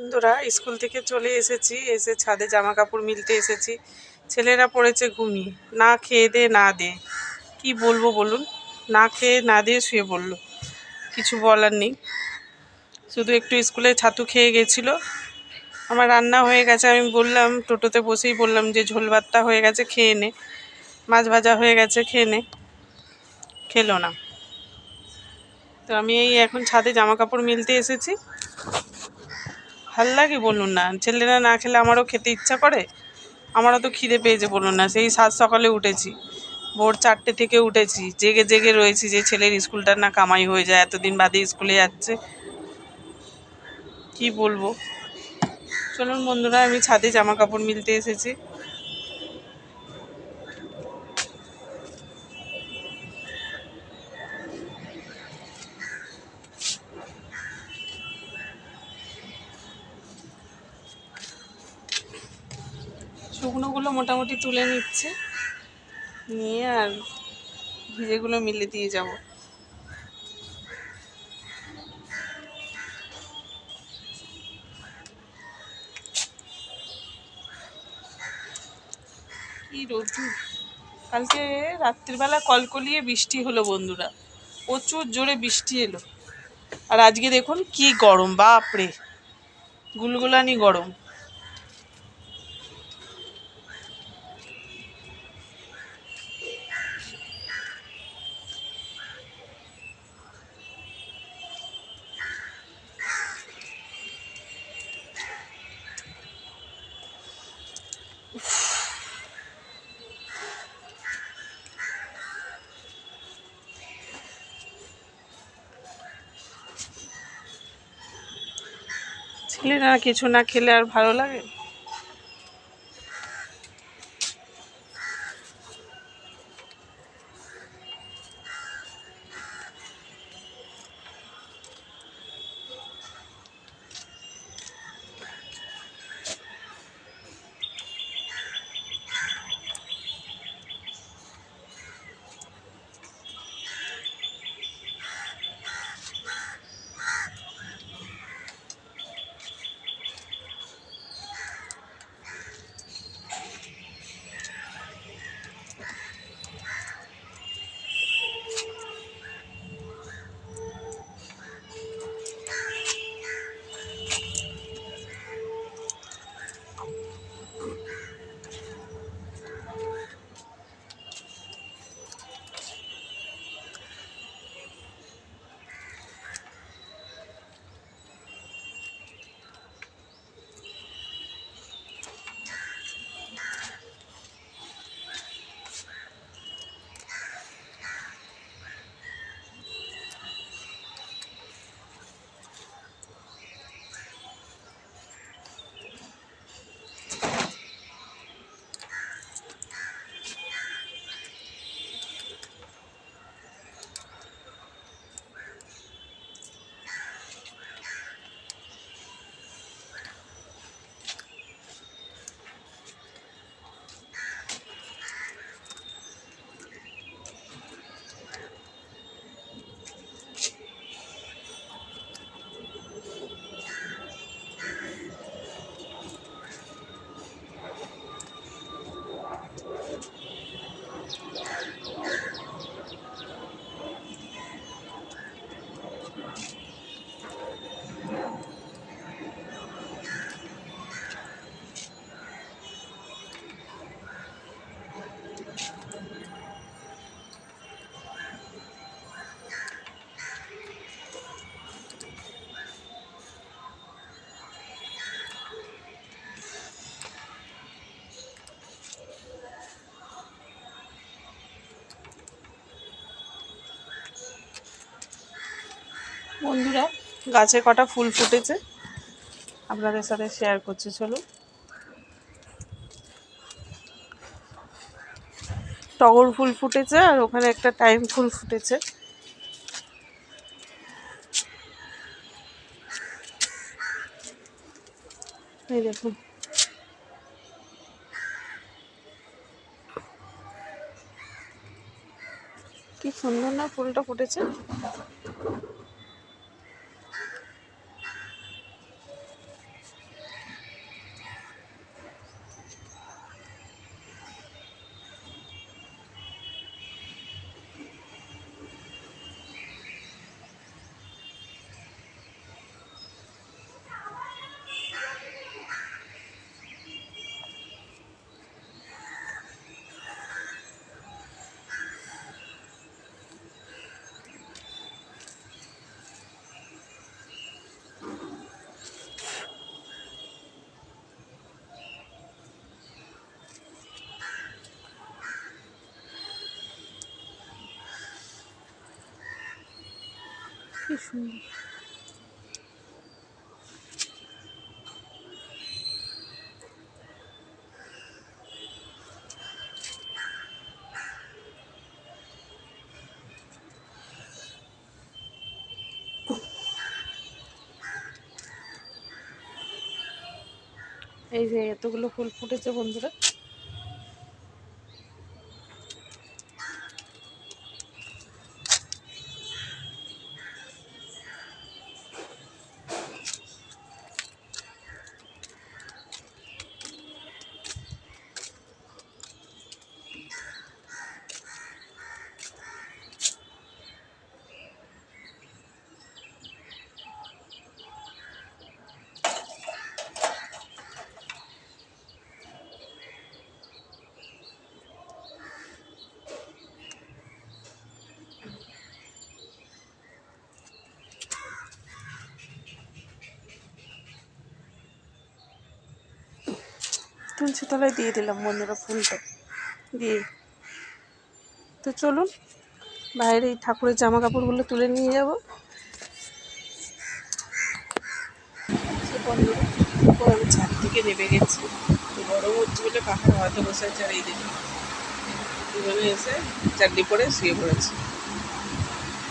বন্ধুরা, স্কুল থেকে চলে এসেছি, এসে ছাদে জামা কাপড় মিলতে এসেছি। ছেলেরা পড়েছে ঘুমিয়ে, না খেয়ে দে, না দে। কি বলব বলুন? না খেয়ে, না দিয়ে শুয়ে পড়ল। কিছু বলার নেই। শুধু একটু স্কুলে ছাতু খেয়ে গেছিল। আমার রান্না হয়ে গেছে, আমি বললাম, টোটোতে বসেই বললাম যে ঝোল ভাতটা হয়ে গেছে, খেয়ে নে। মাছ ভাজা হয়ে গেছে, খেয়ে নে। খেলো না। তো আমি এই এখন ছাদে জামা কাপড় মিলতে এসেছি। ভালো লাগে বলুন না? ছেলেরা না খেলে আমারও খেতে ইচ্ছা করে? আমারও তো খিদে পেয়েছে বলুন না। সেই সাত সকালে উঠেছি। ভোর চারটে থেকে উঠেছি। জেগে জেগে রয়েছি যে ছেলের স্কুলটার না কামাই হয়ে যায়। এতদিন বাদে স্কুলে যাচ্ছে। কি বলব? চলুন বন্ধুরা, আমি ছাদে জামা কাপড় মিলতে এসেছি। মোটামুটি তুলে নিচ্ছে। নিয়ে আর ভিজেগুলো মিলে দিয়ে যাব। কি রোদ্দুর। কালকে রাত্রিবেলা কলকলিয়ে বৃষ্টি হলো বন্ধুরা। প্রচুর জোরে বৃষ্টি এলো। আর আজকে দেখুন কি গরম, বাপরে। গুলগুলানি গরম। ছেলেরা কিছু না খেলে আর ভালো লাগে? বন্ধুরা, গাছে কটা ফুল ফুটেছে, আপনাদের সাথে শেয়ার করছি, চলুন। টগর ফুল ফুটেছে আর ওখানে একটা টাইম ফুল ফুটেছে। এই দেখুন। কি সুন্দর না ফুলটা ফুটেছে। কি সুন্দর। এই যে এতগুলো ফুল ফুটেছে বন্ধুরা। তুলসী তলায় দিয়ে দিলাম বন্ধুরা ফুলটা। দিয়ে। তো চলুন, বাইরে এই ঠাকুরের জামা কাপড়গুলো তুলে নিয়ে যাব। বন্ধুরা আমি ছাদ থেকে নেমে গেছি। গরম হচ্ছে বলে পাখা হয়তো বসে আছে আর দুজনে এসে চাকরি পরে শুয়ে পড়েছে।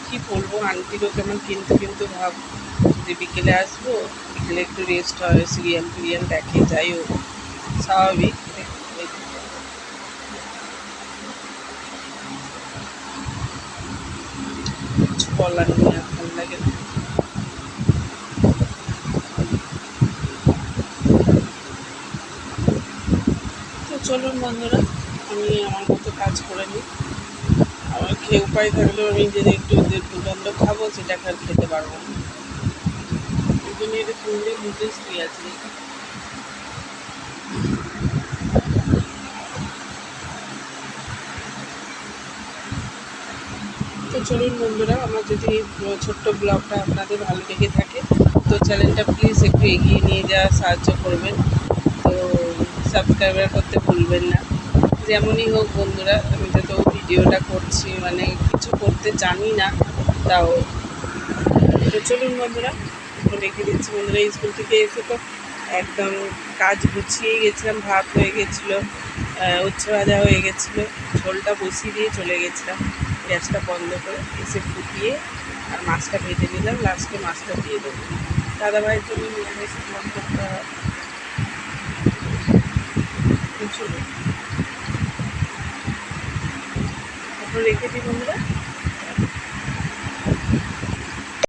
কি বলব, আন্টিরও কেমন কিন্তু কিন্তু ভাব। যে বিকেলে আসব, বিকেলে একটু রেস্ট হয় সিরিয়াল ফিরিয়াল দেখে যাই হোক। স্বাভাবিক। কিছু আর ভালো লাগে না। তো চলুন বন্ধুরা, আমি আমার মতো কাজ করে নিই। আমার খেয়ে উপায় থাকলেও আমি যদি একটু দুর্গন্ধ খাব, সেটা আর খেতে পারব না। এই জন্য এটা কিনলে বুঝে শুয়ে আছে তো চলুন বন্ধুরা, আমার যদি ছোট্ট ব্লগটা আপনাদের ভালো লেগে থাকে, তো চ্যানেলটা প্লিজ একটু এগিয়ে নিয়ে যাওয়ার সাহায্য করবেন। তো সাবস্ক্রাইবার করতে ভুলবেন না। যেমনই হোক বন্ধুরা, আমি যত ভিডিওটা করছি মানে কিছু করতে জানি না, তাও। তো চলুন বন্ধুরা রেখে দিচ্ছি বন্ধুরা স্কুল থেকে এসে তো একদম কাজ গুছিয়েই গেছিলাম, ভাত হয়ে গেছিল উচ্ছে ভাজা হয়ে গেছিল, ঝোলটা বসিয়ে দিয়ে চলে গেছিলাম। গ্যাসটা বন্ধ করে এসে ফুটিয়ে আর মাছটা ভেজে নিলাম। লাস্টে মাছটা দিয়ে দেবো। দাদাভাইয়ের জন্য নিরামিষ তো রেখে দিই বন্ধুরা।